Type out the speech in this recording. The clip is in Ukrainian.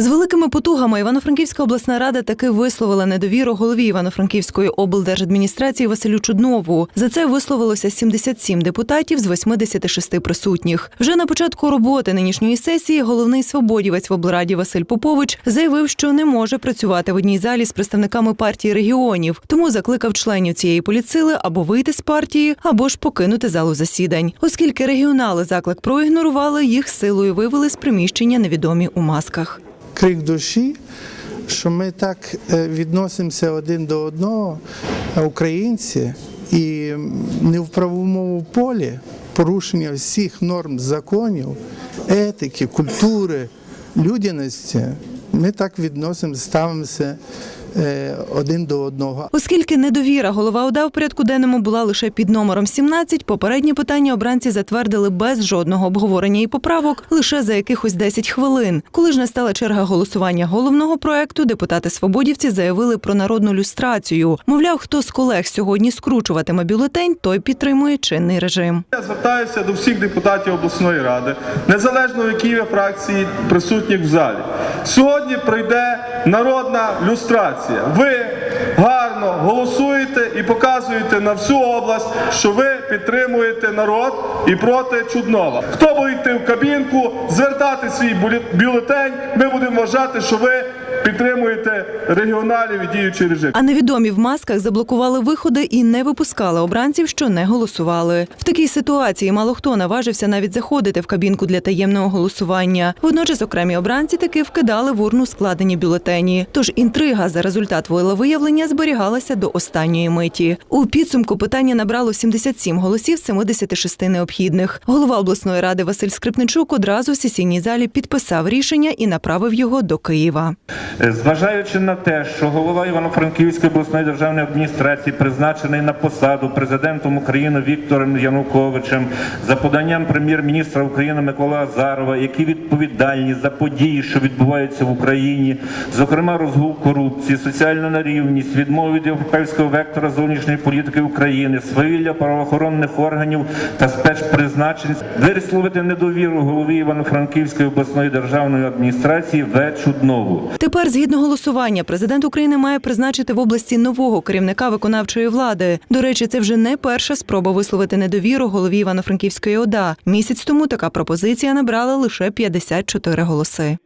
З великими потугами Івано-Франківська обласна рада таки висловила недовіру голові Івано-Франківської облдержадміністрації Василю Чуднову. За це висловилося 77 депутатів з 86 присутніх. Вже на початку роботи нинішньої сесії головний свободівець в облраді Василь Попович заявив, що не може працювати в одній залі з представниками партії регіонів, тому закликав членів цієї політсили або вийти з партії, або ж покинути залу засідань. Оскільки регіонали заклик проігнорували, їх силою вивели з приміщення невідомі у масках. Крик душі, що ми так е, відносимося один до одного, е, українці, і не в правовому полі порушення всіх норм законів, етики, культури, людяності. Ми так відносимося, ставимося один до одного. Оскільки недовіра голова ОДА в порядку денному була лише під номером 17, попередні питання обранці затвердили без жодного обговорення і поправок лише за якихось 10 хвилин. Коли ж настала черга голосування головного проекту, депутати свободівці заявили про народну люстрацію. Мовляв, хто з колег сьогодні скручуватиме бюлетень, той підтримує чинний режим. Я звертаюся до всіх депутатів обласної ради, незалежно в якій фракції присутніх в залі. Сьогодні пройде народна люстрація. Ви гарно голосуєте і показуєте на всю область, що ви підтримуєте народ і проти Чуднова. Хто буде йти в кабінку, звертати свій бюле- бюлетень, ми будемо вважати, що ви підтримуєте регіоналів і діючий режим. А невідомі в масках заблокували виходи і не випускали обранців, що не голосували. В такій ситуації мало хто наважився навіть заходити в кабінку для таємного голосування. Водночас окремі обранці таки вкидали в урну складені бюлетені. Тож інтрига за результат волевиявлення зберігалася до останньої миті. У підсумку питання набрало 77 голосів з 76 необхідних. Голова обласної ради Василь Скрипничук одразу в сесійній залі підписав рішення і направив його до Києва. Зважаючи на те, що голова Івано-Франківської обласної державної адміністрації призначений на посаду президентом України Віктором Януковичем за поданням прем'єр-міністра України Миколи Азарова, які відповідальні за події, що відбуваються в Україні, зокрема розгул корупції, соціальну нерівність, відмову від європейського вектора зовнішньої політики України, свавілля правоохоронних органів та спецпризначень, висловити недовіру голові Івано-Франківської обласної державної адміністрації В. Чуднову. Тепер, згідно голосування, президент України має призначити в області нового керівника виконавчої влади. До речі, це вже не перша спроба висловити недовіру голові Івано-Франківської ОДА. Місяць тому така пропозиція набрала лише 54 голоси.